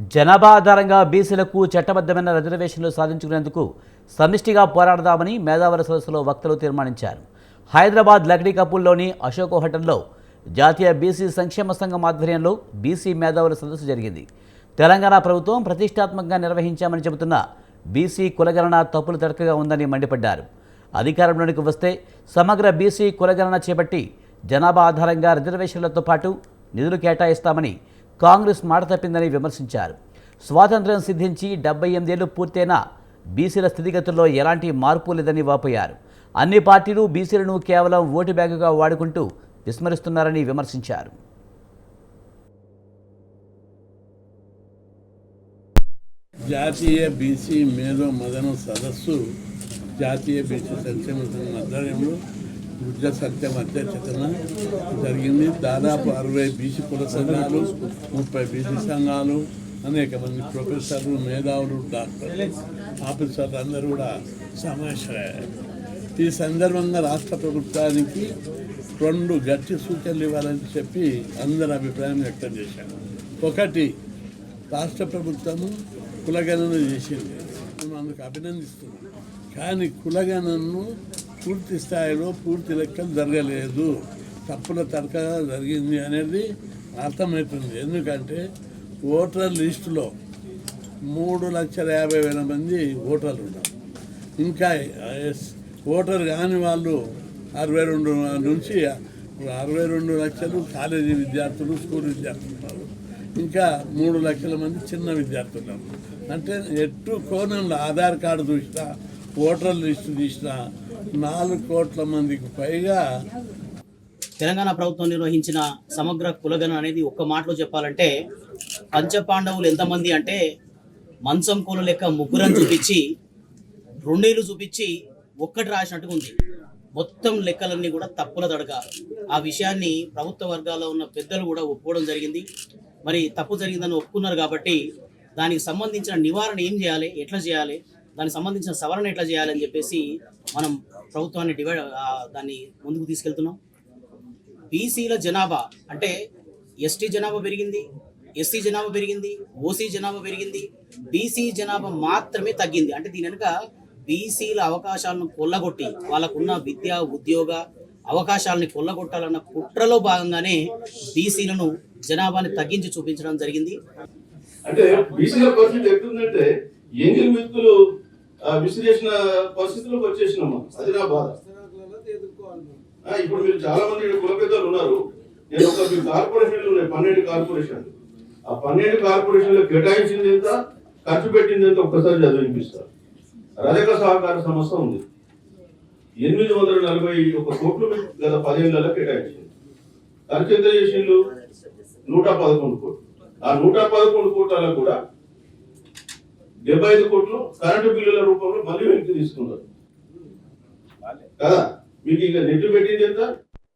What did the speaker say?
జనాభా ఆధారంగా బీసీలకు చట్టబద్ధమైన రిజర్వేషన్లు సాధించుకునేందుకు సమిష్టిగా పోరాడదామని మేధావుల సదస్సులో వక్తలు తీర్మానించారు. హైదరాబాద్ లక్డీ కపూర్లోని అశోక్ హోటల్లో జాతీయ బీసీ సంక్షేమ సంఘం ఆధ్వర్యంలో బీసీ మేధావుల సదస్సు జరిగింది. తెలంగాణ ప్రభుత్వం ప్రతిష్టాత్మకంగా నిర్వహించామని చెబుతున్న బీసీ కులగణన తప్పులు తడకగా ఉందని మండిపడ్డారు. అధికారంలోనికి వస్తే సమగ్ర బీసీ కులగణన చేపట్టి జనాభా ఆధారంగా రిజర్వేషన్లతో పాటు నిధులు కేటాయిస్తామని కాంగ్రెస్ మాట తప్పిందని విమర్శించారు. స్వాతంత్ర్యం సిద్ధించి డెబ్బై ఎనిమిదేళ్ళు పూర్తయినా బీసీల స్థితిగతుల్లో ఎలాంటి మార్పు లేదని వాపోయారు. అన్ని పార్టీలు బీసీలను కేవలం ఓటు బ్యాంకుగా వాడుకుంటూ విస్మరిస్తున్నారని విమర్శించారు. జాతీయ బీసీ మేధో మదన సదస్సు జాతీయ బీసీ సంక్షేమ సంఘం ఆధ్వర్యంలో గుడ్డ సత్యం అధ్యక్షతన జరిగింది దాదాపు అరవై బీసీ కుల సంఘాలు ముప్పై బీసీ సంఘాలు అనేక మంది ప్రొఫెసర్లు మేధావులు డాక్టర్లు ఆఫీసర్లు అందరూ కూడా సమావేశమయ్యారు ఈ సందర్భంగా రాష్ట్ర ప్రభుత్వానికి రెండు గట్టి సూచనలు ఇవ్వాలని చెప్పి అందరి అభిప్రాయం వ్యక్తం చేశారు ఒకటి రాష్ట్ర ప్రభుత్వము కులగణన చేసింది. మేము అందుకు అభినందిస్తున్నాం. కానీ కులగణనను పూర్తి స్థాయిలో పూర్తి లెక్కలు జరగలేదు. తప్పుల తరకగా జరిగింది అనేది అర్థమవుతుంది. ఎందుకంటే ఓటర్ లిస్టులో మూడు లక్షల యాభై వేల మంది ఓటర్లు ఉన్నారు. ఇంకా ఎస్ ఓటర్ కాని వాళ్ళు అరవై రెండు నుంచి అరవై రెండు లక్షలు కాలేజీ విద్యార్థులు స్కూల్ విద్యార్థులు ఉన్నారు. ఇంకా మూడు లక్షల మంది చిన్న విద్యార్థులు ఉన్నారు. అంటే ఎట్టు కోణంలో ఆధార్ కార్డు చూసినా ఓటర్ లిస్టు తీసినా నాలుగు కోట్ల మందికి పైగా తెలంగాణ ప్రభుత్వం నిర్వహించిన సమగ్ర కులగణన అనేది ఒక్క మాటలో చెప్పాలంటే పంచపాండవులు ఎంతమంది అంటే మంచం కూల లెక్క ముగ్గురని చూపించి రెండేళ్ళు చూపించి ఒక్కటి రాసినట్టుగా ఉంది. మొత్తం లెక్కలన్నీ కూడా తప్పుల తడక. ఆ విషయాన్ని ప్రభుత్వ వర్గాల్లో ఉన్న పెద్దలు కూడా ఒప్పుకోవడం జరిగింది. మరి తప్పు జరిగిందని ఒప్పుకున్నారు కాబట్టి దానికి సంబంధించిన నివారణ ఏం చేయాలి? ఎట్లా చేయాలి? దానికి సంబంధించిన సవరణ ఎట్లా చేయాలని చెప్పేసి మనం ప్రభుత్వాన్ని డివైడ్ దాన్ని ముందుకు తీసుకెళ్తున్నాం. బీసీల జనాభా అంటే ఎస్టీ జనాభా పెరిగింది ఎస్సీ జనాభా పెరిగింది ఓసీ జనాభా పెరిగింది బీసీ జనాభా మాత్రమే తగ్గింది. అంటే దీని వెనుక బీసీల అవకాశాలను కొల్లగొట్టి వాళ్ళకున్న విద్య ఉద్యోగ అవకాశాలని కొల్లగొట్టాలన్న కుట్రలో భాగంగానే బీసీలను జనాభాని తగ్గించి చూపించడం జరిగింది. అంటే బీసీల పరిస్థితి ఎట్టుందంటే ఎంగిల్ వ్యక్తులు ఆ, విసిరేసిన పరిస్థితిలోకి వచ్చేసినాము? అది నా బాధ. ఇప్పుడు మీరు చాలా మంది ఇక్కడ కుల పెద్దలు ఉన్నారు. నేను ఒక మీ కార్పొరేషన్లు ఉన్నాయి పన్నెండు కార్పొరేషన్లు. ఆ పన్నెండు కార్పొరేషన్లు కేటాయించింది ఎంత? ఖర్చు పెట్టింది ఎంత? ఒక్కసారి చదివినిపిస్తారు రజక సహకార సంస్థ ఉంది. ఎనిమిది వందల నలభై ఒక కోట్లు గత పదిహేనులలో కేటాయించింది. ఖర్చు ఎంత చేసిండ్రు? నూట పదకొండు కోట్లు. ఆ నూట పదకొండు కోట్లలో కూడా డెబ్బై ఐదు కోట్లు కరెంటు బిల్లుల రూపంలో మళ్ళీ వెనక్కి తీసుకున్నారు. కదా? మీకు ఇక నెట్టు పెట్టింది ఎంత?